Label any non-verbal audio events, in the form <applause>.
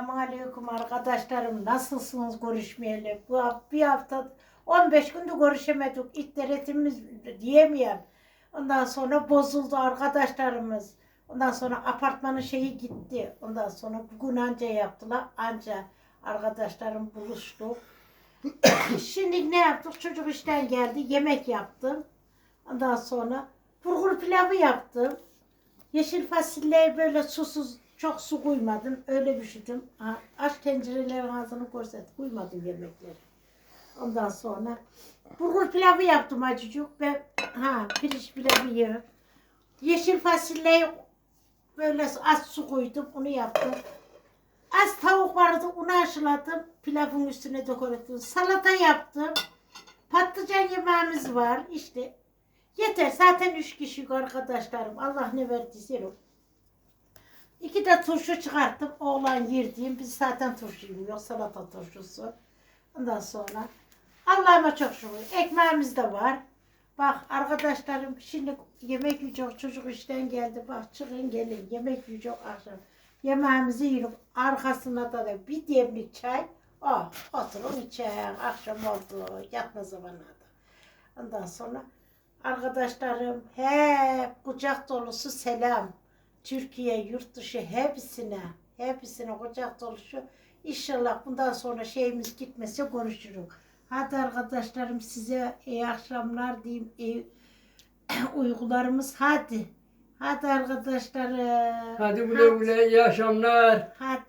Selamünaleyküm arkadaşlarım. Nasılsınız görüşmeyeli? Bu bir hafta 15 gündür görüşemedik. İtteretimiz diyemeyem. Ondan sonra bozuldu arkadaşlarımız. Ondan sonra apartmanın şeyi gitti. Ondan sonra bugün anca yaptılar. Anca arkadaşlarım buluştu. <coughs> Şimdi ne yaptık? Çocuk işten geldi. Yemek yaptım. Ondan sonra bulgur pilavı yaptım. Yeşil fasulyeyi böyle susuz çok su koymadım. Öyle pişirdim. Aç tencerelerin ağzını korset. Koymadım yemekleri. Ondan sonra bulgur pilavı yaptım acıcık ve ha pirinç pilavı yiyorum. Yeşil fasulyeyi böyle az su koydum. Onu yaptım. Az tavuk vardı. Onu haşladım. Pilavın üstüne döküldüm. Salata yaptım. Patlıcan yemeğimiz var. İşte Yeter zaten üç kişi arkadaşlarım. Allah ne verdiyse o. İki de turşu çıkarttım. Oğlan yirdiğim. Biz zaten turşu yiyor. Salata turşusu. Ondan sonra Allah'ıma çok şükür. Ekmeğimiz de var. Bak arkadaşlarım şimdi yemek yiyecek. Çocuk işten geldi. Bak çıkın gelin. Yemek yiyecek akşam. Yemeğimizi yiyelim. Arkasına da, da bir demlik çay. Oh, oturun içeyin. Akşam oldu. Yatma zamanı da. Ondan sonra Arkadaşlarım hep kucak dolusu selam. Türkiye, yurt dışı hepsine, hepsine kucak dolusu. İnşallah bundan sonra şeyimiz gitmese konuşuruz. Hadi arkadaşlarım size iyi akşamlar diyeyim. iyi <clears throat> uygularımız hadi. Hadi arkadaşlarım. Hadi güle güle iyi akşamlar. Hadi.